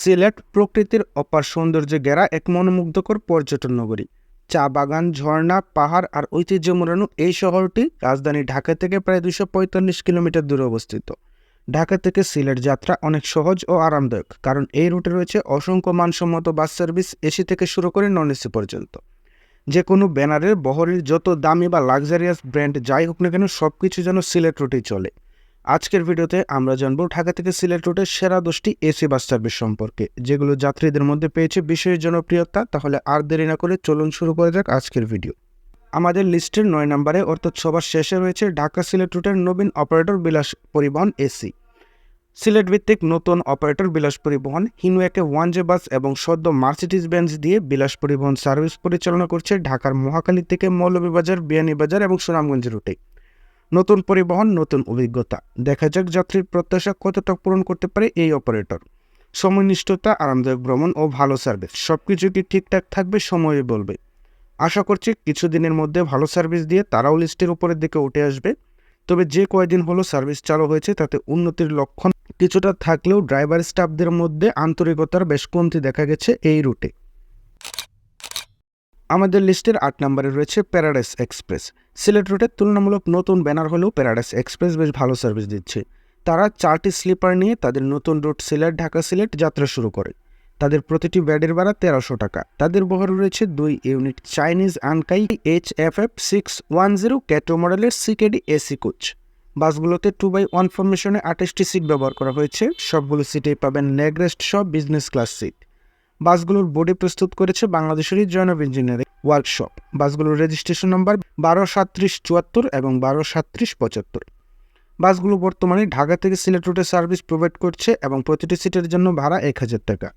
সিলেট প্রকৃতির অপার সৌন্দর্যে ঘেরা এক মনোমুগ্ধকর পর্যটন নগরী। চা বাগান, ঝর্ণা, পাহাড় আর ঐতিহ্য মোড়ানো এই শহরটি রাজধানী ঢাকা থেকে প্রায় দুশো পঁয়তাল্লিশ কিলোমিটার দূরে অবস্থিত। ঢাকা থেকে সিলেট যাত্রা অনেক সহজ ও আরামদায়ক, কারণ এই রুটে রয়েছে অসংখ্য মানসম্মত বাস সার্ভিস, এসি থেকে শুরু করে নন এসি পর্যন্ত। যে কোনো ব্যানারের বহরের যত দামি বা লাক্সারিয়াস ব্র্যান্ড যাই হোক না কেন সব কিছু যেন সিলেট রুটেই চলে। আজকের ভিডিওতে আমরা জানব ঢাকা থেকে সিলেট রুটের সেরা দশটি এসি বাস সার্ভিস সম্পর্কে, যেগুলো যাত্রীদের মধ্যে পেয়েছে বিশেষ জনপ্রিয়তা, তাহলে আর দেরি না করে চলুন শুরু করা যাক আজকের ভিডিও। আমাদের লিস্টের নয় নম্বরে অর্থাৎ সবার শেষে রয়েছে ঢাকা সিলেট রুটের নবীন অপারেটর বিলাস পরিবহন এসি। সিলেট ভিত্তিক নতুন অপারেটর বিলাস পরিবহন, হিনুয়াকে ওয়ান জে বাস এবং সদ্য মার্সিডিজ বেঞ্চ দিয়ে বিলাস পরিবহন সার্ভিস পরিচালনা করছে ঢাকার মহাখালী থেকে মৌলভীবাজার, বিয়ানীবাজার এবং সুনামগঞ্জ রুটে। নতুন পরিবহন, নতুন অভিজ্ঞতা। দেখা যাক যাত্রীর প্রত্যাশা কতটা পূরণ করতে পারে এই অপারেটর। সময়নিষ্ঠতা আরামদায়ক ভ্রমণ ও ভালো সার্ভিস। সব কিছু কি ঠিকঠাক থাকবে সময় বলবে। আশা করছি কিছুদিনের মধ্যে ভালো সার্ভিস দিয়ে তারাও লিস্টের উপরের দিকে উঠে আসবে। তবে যে কয়দিন হলো সার্ভিস চালু হয়েছে তাতে উন্নতির লক্ষণ কিছুটা থাকলেও ড্রাইভার স্টাফদের মধ্যে আন্তরিকতার বেশ কমতি দেখা গেছে এই রুটে। আমাদের লিস্টের আট নম্বরে রয়েছে প্যারাডাইস এক্সপ্রেস। সিলেট রুটের তুলনামূলক নতুন ব্যানার হলেও প্যারাডাইস এক্সপ্রেস বেশ ভালো সার্ভিস দিচ্ছে। তারা চারটি স্লিপার নিয়ে তাদের নতুন রুট সিলেট, ঢাকা সিলেট যাত্রা শুরু করে। তাদের প্রতিটি ব্যাডের ভাড়া তেরোশো টাকা। তাদের বহরে রয়েছে দুই unit Chinese Ankai H F F six one zero ক্যাটো মডেলের সিকেডি এসি কোচ। বাসগুলোতে টু বাই ওয়ান ফরমেশনে আঠাশটি সিট ব্যবহার করা হয়েছে। সবগুলো সিটেই পাবেন লেগ রেস্ট সব বিজনেস ক্লাস সিট। বাসগুলোর বোর্ডে প্রস্তুত করেছে বাংলাদেশেরই জয়নব ইঞ্জিনিয়ারিং ওয়ার্কশপ। বাসগুলোর রেজিস্ট্রেশন নম্বর বারো সাতত্রিশ চুয়াত্তর এবং বারো সাতত্রিশ পঁচাত্তর। বাসগুলো বর্তমানে ঢাকা থেকে সিলেট রুটে সার্ভিস প্রোভাইড করছে এবং প্রতিটি সিটের জন্য ভাড়া এক হাজার টাকা।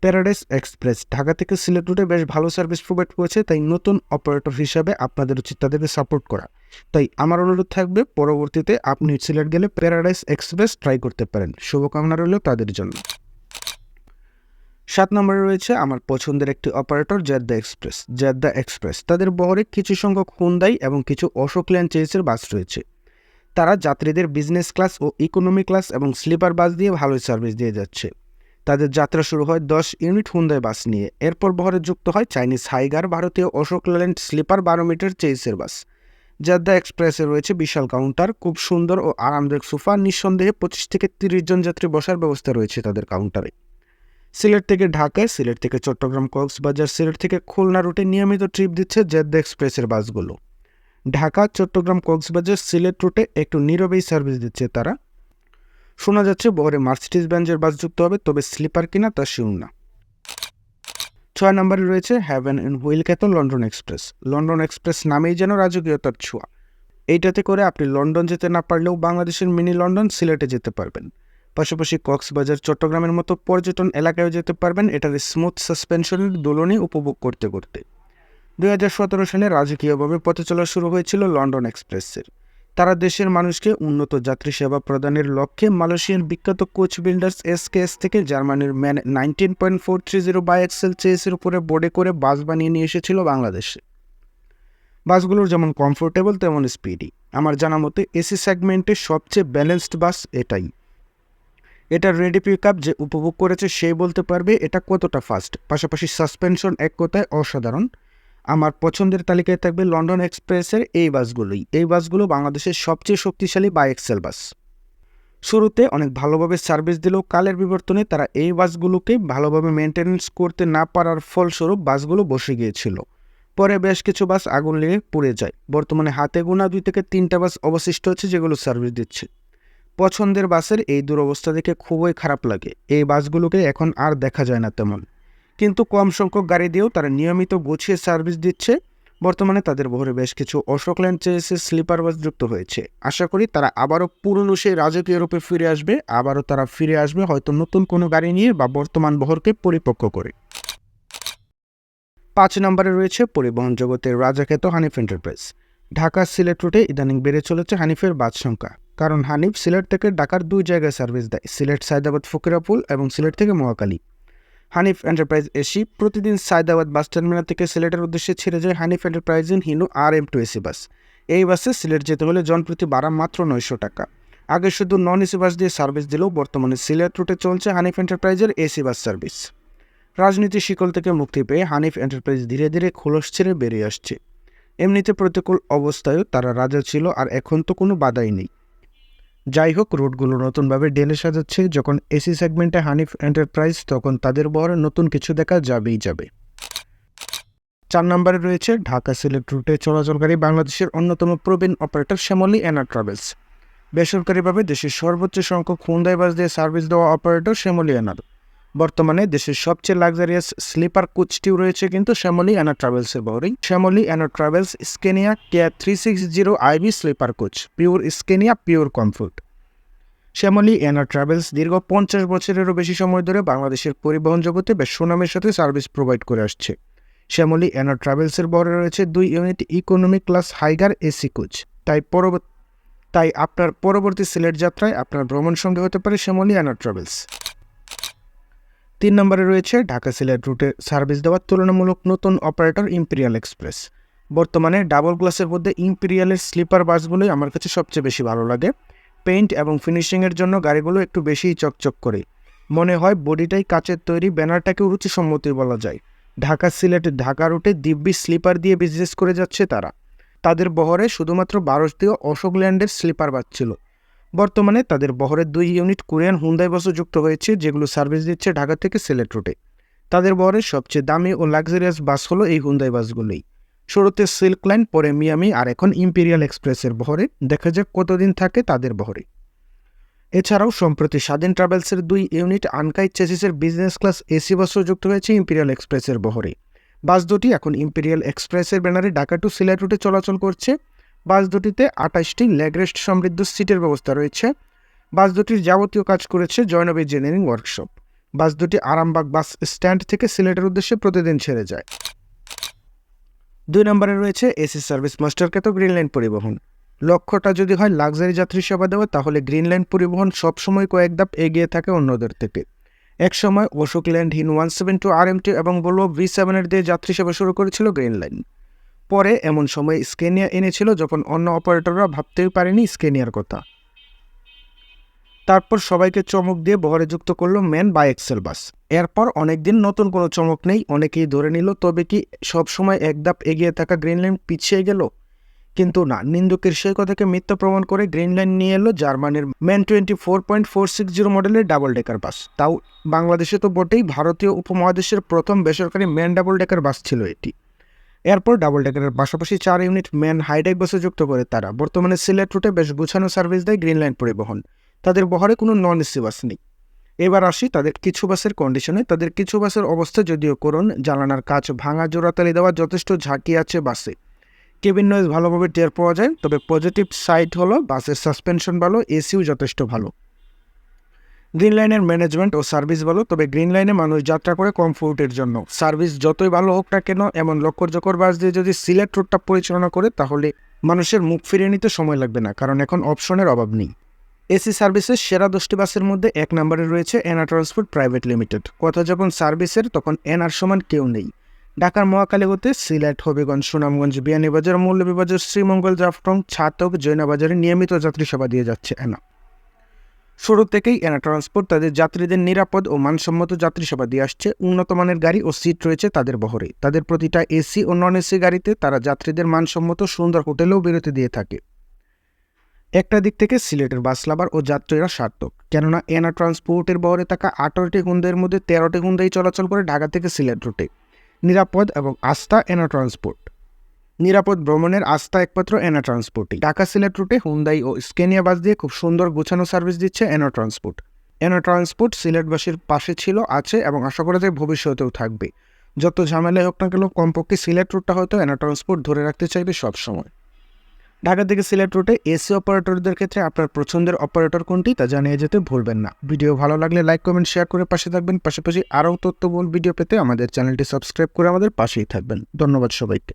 প্যারাডাইস এক্সপ্রেস ঢাকা থেকে সিলেট রুটে বেশ ভালো সার্ভিস প্রোভাইড করেছে, তাই নতুন অপারেটর হিসাবে আপনাদের উচিত তাদেরকে সাপোর্ট করা। তাই আমার অনুরোধ থাকবে, পরবর্তীতে আপনি সিলেট গেলে প্যারাডাইস এক্সপ্রেস ট্রাই করতে পারেন। শুভকামনা রইল তাদের জন্য। সাত নম্বরে রয়েছে আমার পছন্দের একটি operator Jeddah express Jeddah express তাদের বহরে কিছু সংখ্যক হুন্দাই এবং কিছু অশোক ল্যান্ড চেসের বাস রয়েছে। তারা যাত্রীদের বিজনেস ক্লাস ও ইকোনমি ক্লাস এবং স্লিপার বাস দিয়ে ভালোই সার্ভিস দিয়ে যাচ্ছে। তাদের যাত্রা শুরু হয় দশ ইউনিট হুন্দাই বাস নিয়ে। এরপর বহরে যুক্ত হয় চাইনিজ হাইগার ভারতীয় অশোক ল্যান্ড স্লিপার বারো মিটার চেসের বাস জাদ্দা এক্সপ্রেসে রয়েছে বিশাল কাউন্টার খুব সুন্দর ও আরামদায়ক সোফা নিঃসন্দেহে পঁচিশ থেকে তিরিশ জন যাত্রী বসার ব্যবস্থা রয়েছে তাদের কাউন্টারে সিলেট থেকে ঢাকায়, সিলেট থেকে চট্টগ্রাম কক্সবাজার, সিলেট থেকে খুলনা রুটে নিয়মিত ট্রিপ দিচ্ছে জেদ্দা এক্সপ্রেসের বাসগুলো। ঢাকা, চট্টগ্রাম কক্সবাজার, সিলেট রুটে একটু নীরবেই সার্ভিস দিচ্ছে তারা। শোনা যাচ্ছে, বহরে মার্সিডিজ ব্যাঞ্জের বাস যুক্ত হবে, তবে স্লিপার কিনা তা শিউন না। ছয় নম্বরে রয়েছে হ্যাভেন ইন হুইল খ্যাত লন্ডন এক্সপ্রেস লন্ডন এক্সপ্রেস নামেই যেন রাজকীয়তার ছোঁয়া। এইটাতে করে আপনি লন্ডন যেতে না পারলেও বাংলাদেশের মিনি লন্ডন সিলেটে যেতে পারবেন। পাশাপাশি কক্সবাজার, চট্টগ্রামের মতো পর্যটন এলাকায় যেতে পারবেন। এটার স্মুথ সাসপেনশনের দোলনই উপভোগ করতে করতে। দুই হাজার সতেরো সালে রাজকীয়ভাবে পথে চলা শুরু হয়েছিল লন্ডন এক্সপ্রেসের। তারা দেশের মানুষকে উন্নত যাত্রী সেবা প্রদানের লক্ষ্যে মালয়েশিয়ার বিখ্যাত কোচ বিল্ডার্স এসকেএস থেকে জার্মানির MAN nineteen point four three zero by axle চেসের উপরে বোর্ডে করে বাস বানিয়ে নিয়ে এসেছিল বাংলাদেশে। বাসগুলোর যেমন কমফোর্টেবল তেমন স্পিডি আমার জানা মতে এসি সেগমেন্টের সবচেয়ে ব্যালেন্সড বাস এটাই। এটার রেডি পিক আপ যে উপভোগ করেছে সেই বলতে পারবে এটা কতটা ফাস্ট পাশাপাশি সাসপেনশন এক কথায় অসাধারণ। আমার পছন্দের তালিকায় থাকবে লন্ডন এক্সপ্রেসের এই বাসগুলোই। এই বাসগুলো বাংলাদেশের সবচেয়ে শক্তিশালী বা এক্সেল বাস। শুরুতে অনেক ভালোভাবে সার্ভিস দিলেও কালের বিবর্তনে তারা এই বাসগুলোকে ভালোভাবে মেনটেন্যান্স করতে না পারার ফলস্বরূপ বাসগুলো বসে গিয়েছিল। পরে বেশ কিছু বাস আগুন লেগে পুড়ে যায়। বর্তমানে হাতে গোনা দুই থেকে তিনটা বাস অবশিষ্ট আছে যেগুলো সার্ভিস দিচ্ছে। পছন্দের বাসের এই দুরবস্থা দেখে খুবই খারাপ লাগে। এই বাসগুলোকে এখন আর দেখা যায় না তেমন। কিন্তু কম সংখ্যক গাড়ি দিয়েও তারা নিয়মিত গুছিয়ে সার্ভিস দিচ্ছে। বর্তমানে তাদের বহরে বেশ কিছু অশোক ল্যান্ড চেসে স্লিপার বাস যুক্ত হয়েছে। আশা করি তারা আবারও পুরনো সেই রাজকীয় রূপে ফিরে আসবে। আবারও তারা ফিরে আসবে হয়তো নতুন কোনো গাড়ি নিয়ে বা বর্তমান বহরকে পরিপক্ক করে। পাঁচ নম্বরে রয়েছে পরিবহন জগতের রাজাখ্যাত হানিফ এন্টারপ্রাইজ। ঢাকা সিলেট রুটে ইদানিং বেড়ে চলেছে হানিফের বাস সংখ্যা। কারণ হানিফ সিলেট থেকে ঢাকার দুই জায়গায় সার্ভিস দেয়, সিলেট, সায়দাবাদ, ফকিরাপুল এবং সিলেট থেকে মহাকালী। হানিফ এন্টারপ্রাইজ এসি প্রতিদিন সায়দাবাদ বাস টার্মিনাল থেকে সিলেটের উদ্দেশ্যে ছেড়ে যায় Hanif enterprise in Hino R M two AC bus. এই বাসে সিলেট যেতে হলে জনপ্রতি ভাড়া মাত্র নয়শো টাকা। আগে শুধু নন এসি বাস দিয়ে সার্ভিস দিলেও বর্তমানে সিলেট রুটে চলছে হানিফ এন্টারপ্রাইজের এসি বাস সার্ভিস রাজনীতির শিকল থেকে মুক্তি পেয়ে হানিফ এন্টারপ্রাইজ ধীরে ধীরে খোলস ছেড়ে বেরিয়ে আসছে। এমনিতে প্রতিকূল অবস্থায়ও তারা রাজা ছিল আর এখন তো কোনো বাধাই নেই। যাই হোক রুটগুলো নতুনভাবে ডেলে সাজাচ্ছে। যখন এসি সেগমেন্টে হানিফ এন্টারপ্রাইজ, তখন তাদের বহরে নতুন কিছু দেখা যাবেই যাবে। চার নম্বরে রয়েছে ঢাকা সিলেট রুটে চলাচলকারী বাংলাদেশের অন্যতম প্রবীণ অপারেটর শ্যামলী এনা ট্রাভেলস। বেসরকারিভাবে দেশের সর্বোচ্চ সংখ্যক হুন্দাই বাস দিয়ে সার্ভিস দেওয়া অপারেটর শ্যামলী এনার। বর্তমানে দেশের সবচেয়ে লাক্সারিয়াস স্লিপার কোচটিও রয়েছে কিন্তু শ্যামলি অ্যানা ট্রাভেলসের বহরেই। Shyamoli N R travels Scania K three six zero IB sleeper coach pure Scania pure comfort Shyamoli N R travels দীর্ঘ পঞ্চাশ বছরেরও বেশি সময় ধরে বাংলাদেশের পরিবহন জগতে বেশ সুনামের সাথে সার্ভিস প্রোভাইড করে আসছে। শ্যামলী অ্যানা ট্রাভেলসের বহরে রয়েছে দুই unit economy class Higer AC coach তাই পরবর্তী তাই আপনার পরবর্তী সিলেট যাত্রায় আপনার ভ্রমণ সঙ্গে হতে পারে শ্যামলী অ্যানা ট্রাভেলস। তিন নম্বরে রয়েছে ঢাকা সিলেট রুটে সার্ভিস দেওয়ার তুলনামূলক নতুন অপারেটর ইম্পেরিয়াল এক্সপ্রেস। বর্তমানে ডাবল গ্লাসের মধ্যে ইম্পেরিয়ালের স্লিপার বাসগুলোই আমার কাছে সবচেয়ে বেশি ভালো লাগে। পেইন্ট এবং ফিনিশিংয়ের জন্য গাড়িগুলো একটু বেশিই চকচক করে। মনে হয় বডিটাই কাচের তৈরি ব্যানারটাকে রুচিসম্মতি বলা যায়। ঢাকা সিলেট, ঢাকা রুটে দিব্যি স্লিপার দিয়ে বিজনেস করে যাচ্ছে তারা। তাদের বহরে শুধুমাত্র ভারতীয় অশোক ল্যান্ডের স্লিপার বাস ছিল। বর্তমানে তাদের বহরের দুই ইউনিট কোরিয়ান হুন্দাই বাসও যুক্ত হয়েছে, যেগুলো সার্ভিস দিচ্ছে ঢাকা থেকে সিলেট রুটে। তাদের বহরের সবচেয়ে দামি ও লাক্সারিয়াস বাস হলো এই হুন্দাই বাসগুলোই। শুরুতে সিল্ক লাইন, পরে মিয়ামি, আর এখন ইম্পেরিয়াল এক্সপ্রেসের বহরে। দেখা যাক কতদিন থাকে তাদের বহরে। এছাড়াও সম্প্রতি স্বাধীন ট্রাভেলসের দুই ইউনিট আনকাই চেসিসের বিজনেস ক্লাস এসি বাসও যুক্ত হয়েছে ইম্পেরিয়াল এক্সপ্রেসের বহরে। বাস দুটি এখন ইম্পেরিয়াল এক্সপ্রেসের ব্যানারে ঢাকা টু সিলেট রুটে চলাচল করছে। বাস দুটিতে আঠাশটি লেগরেস্ট সমৃদ্ধ সিটের ব্যবস্থা রয়েছে। বাস দুটির যাবতীয় কাজ করেছে জয়নব ইঞ্জিনিয়ারিং ওয়ার্কশপ। বাস দুটি আরামবাগ বাস স্ট্যান্ড থেকে সিলেটের উদ্দেশ্যে প্রতিদিন ছেড়ে যায়। দুই নম্বরে রয়েছে এসি সার্ভিস মাস্টার তো গ্রিন লাইন পরিবহন। লক্ষ্যটা যদি হয় লাক্সারি যাত্রী সেবা দেওয়া, তাহলে গ্রিন লাইন পরিবহন সবসময় কয়েক ধাপ এগিয়ে থাকে অন্যদের থেকে। একসময় অশোক ল্যান্ড হিন one seven two R M T এবং বলব ভি সেভেনের দিয়ে যাত্রী সেবা শুরু করেছিল গ্রিন লাইন। পরে এমন সময় স্কেনিয়া এনেছিল যখন অন্য অপারেটররা ভাবতেই পারেনি স্কেনিয়ার কথা। তারপর সবাইকে চমক দিয়ে বহরে যুক্ত করল ম্যান বা এক্সেল বাস এরপর অনেকদিন নতুন কোনো চমক নেই, অনেকেই ধরে নিল, তবে কি সবসময় এক ধাপ এগিয়ে থাকা গ্রিনল্যান্ড পিছিয়ে গেল? কিন্তু না, নিন্দুকের সেই কথাকে মিথ্যা প্রমাণ করে গ্রিনল্যান্ড নিয়ে এলো জার্মানির MAN twenty four point four six zero মডেলের ডাবল ডেকার বাস। তাও বাংলাদেশে তো বটেই, ভারতীয় উপমহাদেশের প্রথম বেসরকারি ম্যান ডাবল ডেকার বাস ছিল এটি। এরপর ডাবল ডেকারের পাশাপাশি চার ইউনিট ম্যান হাইডেক বাসে যুক্ত করে তারা। বর্তমানে সিলেট রুটে বেশ গুছানো সার্ভিস দেয় গ্রিন লাইন পরিবহন। তাদের বহরে কোনো নন এসি বাস নেই। এবার আসি তাদের কিছু বাসের কন্ডিশনে তাদের কিছু বাসের অবস্থা যদিও করুন জানানার কাজ ভাঙা জোড়াতালি দেওয়া যথেষ্ট ঝাঁকি আছে বাসে। কেবিন নয়েজ ভালোভাবে টের পাওয়া যায়, তবে পজিটিভ সাইড হলো বাসের সাসপেনশন ভালো এসিও যথেষ্ট ভালো। গ্রিন লাইনের ম্যানেজমেন্ট ও সার্ভিস ভালো, তবে গ্রিন লাইনে মানুষ যাত্রা করে কমফোর্টের জন্য। সার্ভিস যতই ভালো হোক না কেন, এমন লক্করজকর বাস দিয়ে যদি সিলেট রোডটা পরিচালনা করে, তাহলে মানুষের মুখ ফিরিয়ে নিতে সময় লাগবে না, কারণ এখন অপশনের অভাব নেই। এসি সার্ভিসের সেরা দশটি বাসের মধ্যে এক নম্বরে রয়েছে এনা ট্রান্সপোর্ট প্রাইভেট লিমিটেড কথা যখন সার্ভিসের তখন এনার সমান কেউ নেই। ঢাকার মহাকালী হতে সিলেট, হবিগঞ্জ, সুনামগঞ্জ, বিয়ানীবাজার, মৌলভীবাজার, শ্রীমঙ্গল, জাফটং, ছাতক, জৈনাবাজারে নিয়মিত যাত্রী সেবা দিয়ে যাচ্ছে এনা শুরু থেকেই এনা ট্রান্সপোর্ট তাদের যাত্রীদের নিরাপদ ও মানসম্মত যাত্রী সেবা দিয়ে আসছে। উন্নত মানের গাড়ি ও সিট রয়েছে তাদের বহরে। তাদের প্রতিটা এসি ও নন এসি গাড়িতে তারা যাত্রীদের মানসম্মত সুন্দর হোটেলেও বিরতি দিয়ে থাকে। একটা দিক থেকে সিলেটের বাস লাভার ও যাত্রীরা সার্থক। কেননা এনা ট্রান্সপোর্টের বহরে থাকা আঠারোটি হুন্দের মধ্যে তেরোটি হুন্দাই চলাচল করে ঢাকা থেকে সিলেট রুটে। নিরাপদ এবং আস্থা এনা ট্রান্সপোর্ট নিরাপদ ভ্রমণের আস্থা একমাত্র এনা ট্রান্সপোর্টই ঢাকা সিলেট রুটে হুন্দাই ও স্কেনিয়া বাস দিয়ে খুব সুন্দর গোছানো সার্ভিস দিচ্ছে এনা ট্রান্সপোর্ট এনা ট্রান্সপোর্ট সিলেটবাসীর পাশে ছিল, আছে এবং আশা করা যায় ভবিষ্যতেও থাকবে। যত ঝামেলাই হোক না কেন, কমপক্ষে সিলেট রুটটা হয়তো এনা ট্রান্সপোর্ট ধরে রাখতে চাইবে সবসময়। ঢাকা থেকে সিলেট রুটে এসি অপারেটরদের ক্ষেত্রে আপনার পছন্দের অপারেটর কোনটি তা জানিয়ে যেতে ভুলবেন না। ভিডিও ভালো লাগলে লাইক, কমেন্ট, শেয়ার করে পাশে থাকবেন। পাশাপাশি আরও তথ্যবহুল ভিডিও পেতে আমাদের চ্যানেলটি সাবস্ক্রাইব করে আমাদের পাশেই থাকবেন। ধন্যবাদ সবাইকে।